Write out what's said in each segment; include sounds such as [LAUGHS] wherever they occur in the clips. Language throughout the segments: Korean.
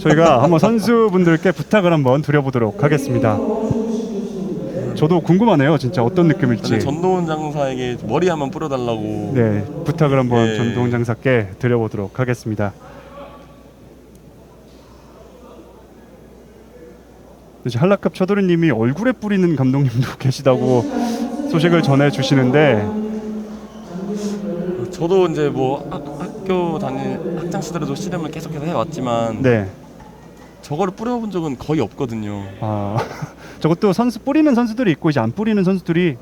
저희가 한번 선수분들께 부탁을 한번 드려보도록 하겠습니다. 저도 궁금하네요. 진짜 어떤 느낌일지. 저는 전도훈 장사에게 머리 한번 뿌려달라고. 네, 부탁을 한번 예. 전동 장사께 드려보도록 하겠습니다. 이제 한라급 처도리님이 얼굴에 뿌리는 감독님도 [LAUGHS] 계시다고 소식을 전해 주시는데 저도 이제 뭐 학, 학교 다닐 학창 시절에도 씨름을 계속해서 해왔지만 네, 저거를 뿌려본 적은 거의 없거든요. 아 [LAUGHS] 저것도 선수 뿌리는 선수들이 있고 이제 안 뿌리는 선수들이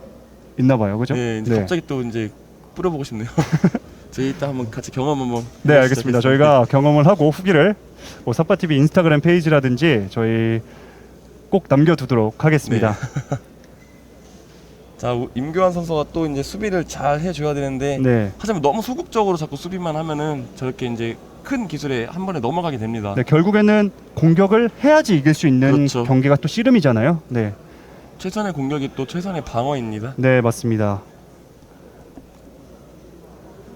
있나 봐요, 그죠? 네, 이제 갑자기 또 이제 뿌려보고 싶네요. [LAUGHS] 저희 이따 한번 같이 경험 한번. 네, 해보시죠. 알겠습니다. 저희가 경험을 하고 후기를 뭐 사파 TV 인스타그램 페이지라든지 저희 꼭 남겨두도록 하겠습니다. [LAUGHS] 자 우- 임교환 선수가 또 이제 수비를 잘 해줘야 되는데 네. 하지만 너무 소극적으로 자꾸 수비만 하면은 저렇게 이제 큰 기술에 한 번에 넘어가게 됩니다. 네, 결국에는 공격을 해야지 이길 수 있는 그렇죠. 경기가 또 씨름이잖아요. 네, 최선의 공격이 또 최선의 방어입니다. 네 맞습니다.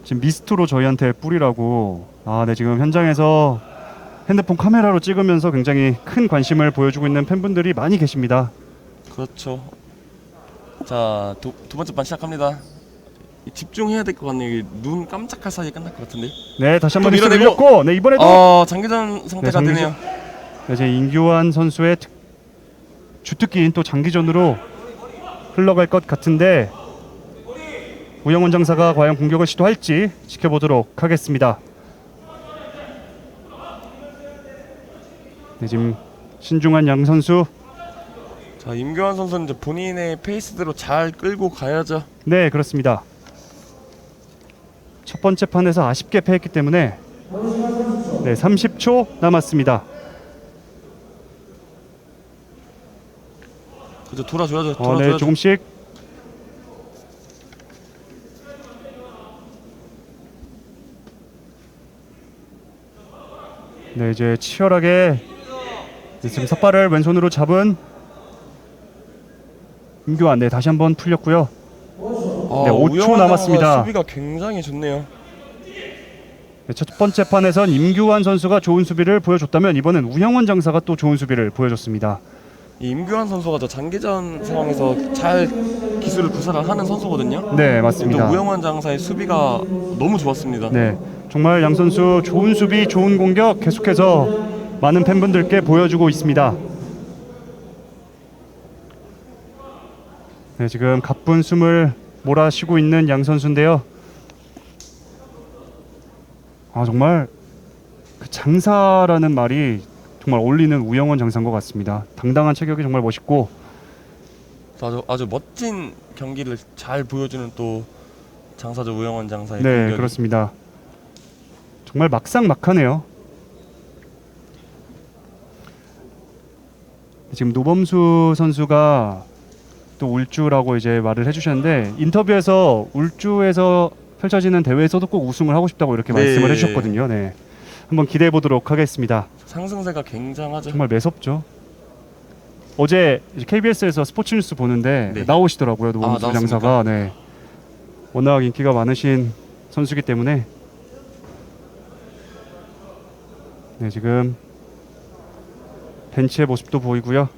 지금 미스트로 저희한테 뿌리라고 아, 네 지금 현장에서 핸드폰 카메라로 찍으면서 굉장히 큰 관심을 보여주고 있는 팬분들이 많이 계십니다. 그렇죠. 자, 두, 두 번째 반 시작합니다. 이 집중해야 될 것 같네요. 이눈 깜짝할 사이에 끝날 것 같은데. 네, 다시 한번 또 리스를 밀어내고. 네 이번에도 아, 장기전 상태가 장기전. 되네요. 이제 임규환 선수의 특- 주특기인 또 장기전으로 흘러갈 것 같은데 우영원 장사가 과연 공격을 시도할지 지켜보도록 하겠습니다. 네, 지금 신중한 양 선수 자, 임교환 선수는 이제 본인의 페이스대로 잘 끌고 가야죠. 네 그렇습니다. 첫 번째 판에서 아쉽게 패했기 때문에 네 30초 남았습니다. 그죠, 돌아줘야죠. 어, 돌아줘야죠. 네 조금씩 네 이제 치열하게 이제 지금 삿발을 왼손으로 잡은 임교환 네 다시 한번 풀렸고요. 아, 네, 5초 우영환 남았습니다. 장사가 수비가 굉장히 좋네요. 네, 첫 번째 판에선 임규환 선수가 좋은 수비를 보여줬다면 이번엔 우영원 장사가 또 좋은 수비를 보여줬습니다. 이 임교환 선수가 저 장기전 상황에서 잘 기술을 구사를 하는 선수거든요. 네또 맞습니다. 우영환 장사의 수비가 너무 좋았습니다. 네, 정말 양 선수 좋은 수비, 좋은 공격 계속해서 많은 팬분들께 보여주고 있습니다. 네, 지금 가쁜 숨을 몰아쉬고 있는 양 선수인데요. 아 정말 그 장사라는 말이 정말 어울리는 우영원 장사인 것 같습니다. 당당한 체격이 정말 멋있고 아주 아주 멋진 경기를 잘 보여주는 또 장사죠 우영원 장사의 네 공격이. 그렇습니다. 정말 막상막하네요. 지금 노범수 선수가 또 울주라고 이제 말을 해주셨는데 인터뷰에서 울주에서 펼쳐지는 대회에서도 꼭 우승을 하고 싶다고 이렇게 네. 말씀을 해주셨거든요. 네, 한번 기대해 보도록 하겠습니다. 상승세가 굉장하죠. 정말 매섭죠. 어제 KBS에서 스포츠 뉴스 보는데 네. 나오시더라고요 노범수 아, 장사가 네 워낙 인기가 많으신 선수기 때문에 네 지금 벤치의 모습도 보이고요.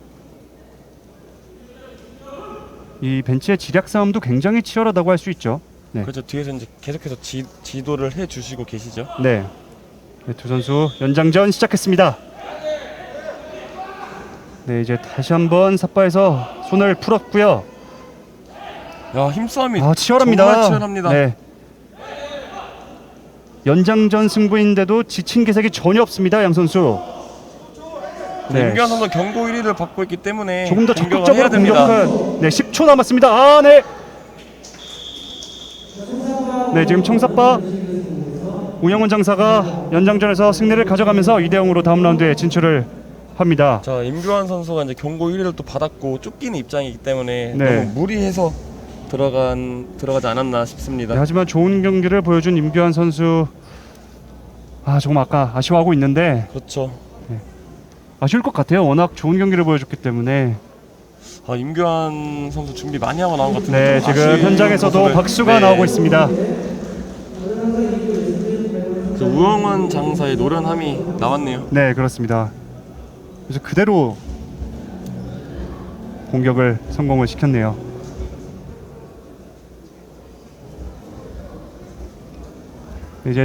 이 벤치의 지략 싸움도 굉장히 치열하다고 할 수 있죠. 네. 그렇죠 뒤에서 이제 계속해서 지, 지도를 해 주시고 계시죠. 네. 네, 두 선수 연장전 시작했습니다. 네, 이제 다시 한번 삿바에서 손을 풀었고요. 야 힘싸움이 아, 치열합니다. 정말 치열합니다. 네. 연장전 승부인데도 지친 기색이 전혀 없습니다, 양 선수. 네. 임규환 선수 경고 1위를 받고 있기 때문에 조금 더 공격을 적극적으로 해야 됩니다. 공격한 네, 10초 남았습니다. 아, 네. 네, 지금 청사빠 우영원 장사가 연장전에서 승리를 가져가면서 2대 0으로 다음 라운드에 진출을 합니다. 자 임규환 선수가 이제 경고 1위를 또 받았고 쫓기는 입장이기 때문에 네. 너무 무리해서 들어간 들어가지 않았나 싶습니다. 네, 하지만 좋은 경기를 보여준 임규환 선수 아 조금 아까 아쉬워하고 있는데 그렇죠. 아쉬울 것 같아요. 워낙 좋은 경기를 보여줬기 때문에 아, 임교환 선수 준비 많이 하고 나온 것 같은데. 네, 지금 현장에서도 모습을- 박수가 네. 나오고 있습니다. 그 우영환 장사의 노련함이 나왔네요. 네, 그렇습니다. 그래서 그대로 공격을 성공을 시켰네요.